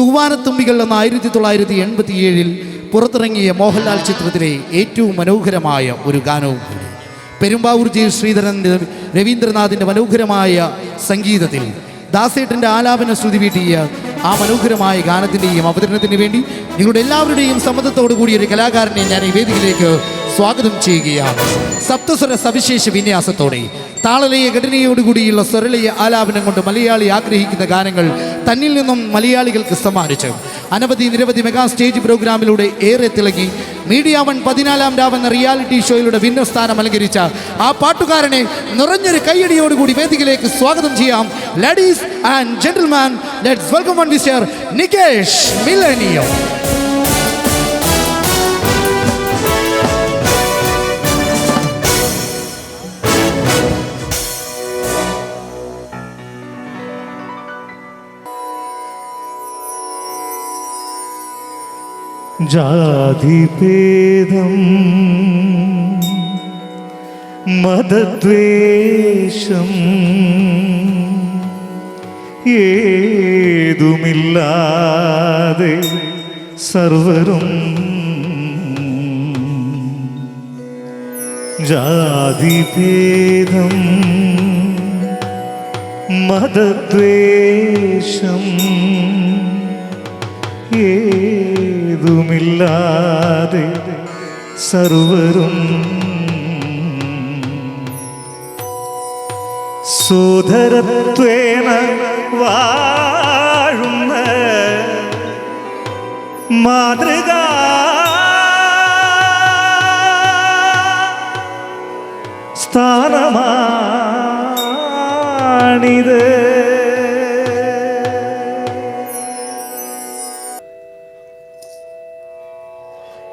തൂവാനത്തുമ്പികൾ എന്ന ആയിരത്തി തൊള്ളായിരത്തി എൺപത്തി ഏഴിൽ പുറത്തിറങ്ങിയ മോഹൻലാൽ ചിത്രത്തിലെ ഏറ്റവും മനോഹരമായ ഒരു ഗാനവും കൂടി. പെരുമ്പാവൂർ ജി ശ്രീധരൻ രവീന്ദ്രനാഥിന്റെ മനോഹരമായ സംഗീതത്തിൽ ദാസേട്ടന്റെ ആലാപന ശ്രുതി വീട്ടിയ ആ മനോഹരമായ ഗാനത്തിന്റെയും അവതരണത്തിന് വേണ്ടി നിങ്ങളുടെ എല്ലാവരുടെയും സമ്മതത്തോടു കൂടി ഒരു കലാകാരനെ ഞാൻ ഈ വേദിയിലേക്ക് സ്വാഗതം ചെയ്യുകയാണ്. സപ്തസ്വര സവിശേഷ വിന്യാസത്തോടെ താളലയ ഘടനയോടുകൂടിയുള്ള സ്വരലയ ആലാപനം കൊണ്ട് മലയാളി ആഗ്രഹിക്കുന്ന ഗാനങ്ങൾ തന്നിൽ നിന്നും മലയാളികൾക്ക് സമ്മാനിച്ചു. അനവധി നിരവധി മെഗാ സ്റ്റേജ് പ്രോഗ്രാമിലൂടെ ഏറെ തിളങ്ങി. മീഡിയ വൺ പതിനാലാം രാവ് എന്ന റിയാലിറ്റി ഷോയിലൂടെ വിന്നർ സ്ഥാനം അലങ്കരിച്ച ആ പാട്ടുകാരനെ നിറഞ്ഞൊരു കയ്യടിയോടുകൂടി വേദിയിലേക്ക് സ്വാഗതം ചെയ്യാം. Ladies and gentleman let's welcome one mister Nikesh മിലനിയോ ജാതിഭേദം മതദ്വേഷം ഏതുമില്ലാതെ സർവരും ജാതിഭേദം മതദ്വേഷം ഏതുമില്ലാതെ സർവരും സോദരത്വേന വാഴുന്ന മാതൃക. സ്ഥാനമാണിത്.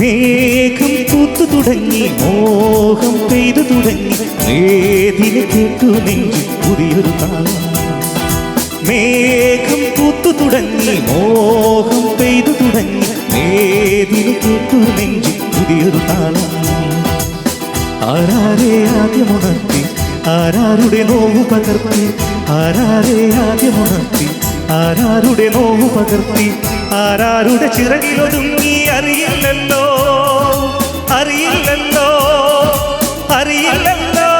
മേഘം പൂത്തു തുടങ്ങി മോഹം പെയ്തു തുടങ്ങി. വേദിന് കേട്ടു നെഞ്ചി പുതിയൊരു താളം. മേഘം പൂത്തു തുടങ്ങി മോഹം പെയ്തു തുടങ്ങി. വേദിന് കേട്ടു നെഞ്ചി പുതിയൊരു താളം. ആരാരെ ആദ്യമുണർത്തി ആരാരുടെ നോവ് പകർത്തി? ആരാരെ ആദ്യമുണർത്തി ആരാരുടെ നോവ് പകർത്തി? ആരാരുടെ ചിറകിലൊതുങ്ങി അറിയില്ലല്ലോ. അറിയില്ലല്ലോ അറിയില്ലല്ലോ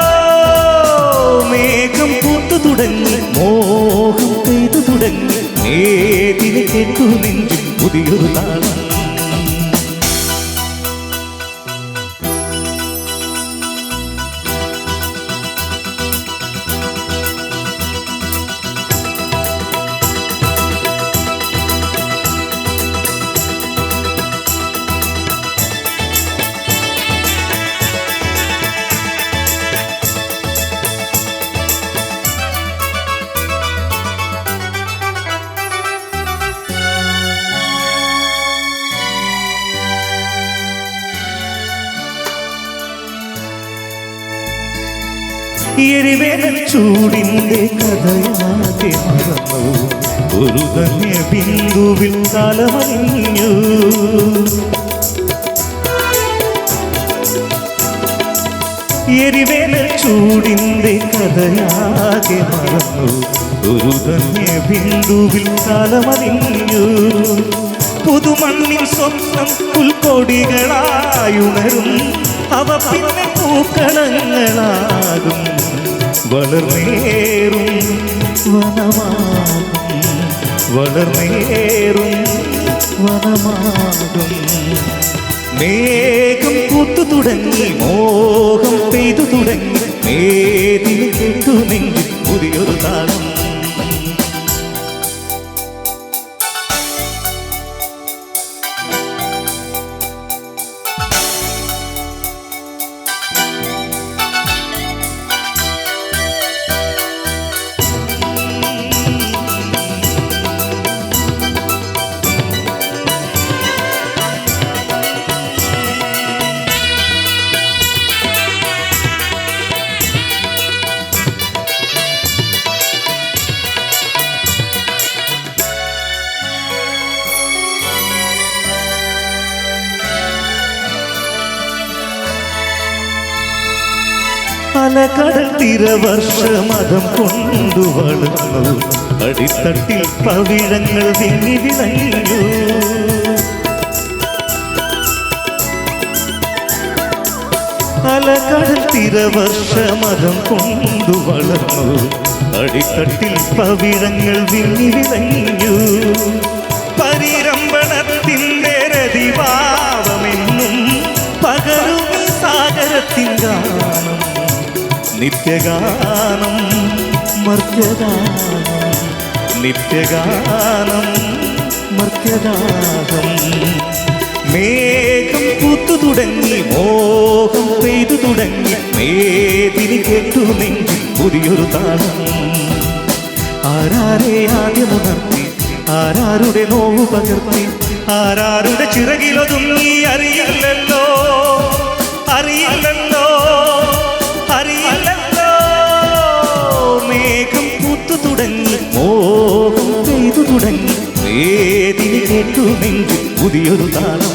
മേഘം പൂത്തു തുടങ്ങി. മോഹം പെയ്തു തുടങ്ങി. ഏതിന് കേട്ടു നെഞ്ചിൽ പുതിയൊരു താളം എരിവേനൽ ചൂടിന്റെ കഥയാകെ മറന്നു. ഒരു തന്നെ ബിന്ദുവിൽ കാലമറിഞ്ഞു എരിവേനൽ ചൂടിന്റെ കഥയാകെ മറന്നു. ഒരു തന്നെ ബിന്ദുവിൽ കാലമറിഞ്ഞു പുതുമണ്ണിൽ സ്വപ്നം പുൽക്കൊടികളായുണരും അവ പിന്നെ പൂക്കളങ്ങളാകും. വളർന്നേറും. വനമാകും. വളർന്നേറും. വനമാകും. മേഘം പൂത്തു തുടങ്ങി മോഹം പെയ്തു തുടങ്ങി. മേതിൽ അലകടൽ തിരവർഷമതം കൊണ്ടു വളർന്നു അടിത്തട്ടിൽ പവിഴങ്ങൾ വിങ്ങി വിളഞ്ഞു. അലകടൽ തിരവർഷമതം കൊണ്ടു വളർന്നു അടിത്തട്ടിൽ പവിഴങ്ങൾ വിങ്ങി വിളഞ്ഞു. പരിരംഭണത്തിന്റെ രതിഭാവമെന്നും പകരും ഈ സാഗരത്തിൻ ഗാനം നിത്യഗാനം മർത്യഗാനം. നിത്യഗാനം മർത്യഗാനം. മേഘം പൂത്തു തുടങ്ങി മോഹം പെയ്തു തുടങ്ങി മേദിനി കേട്ടു നെഞ്ചിൽ പുതിയൊരു താളം. ആരാരെ ആദ്യമുണർത്തി ആരാരുടെ നോവ് പകർത്തി ആരാരുടെ ചിറകിലൊതുങ്ങി അറിയില്ലല്ലോ അറിയില്ലല്ലോ. മോഹം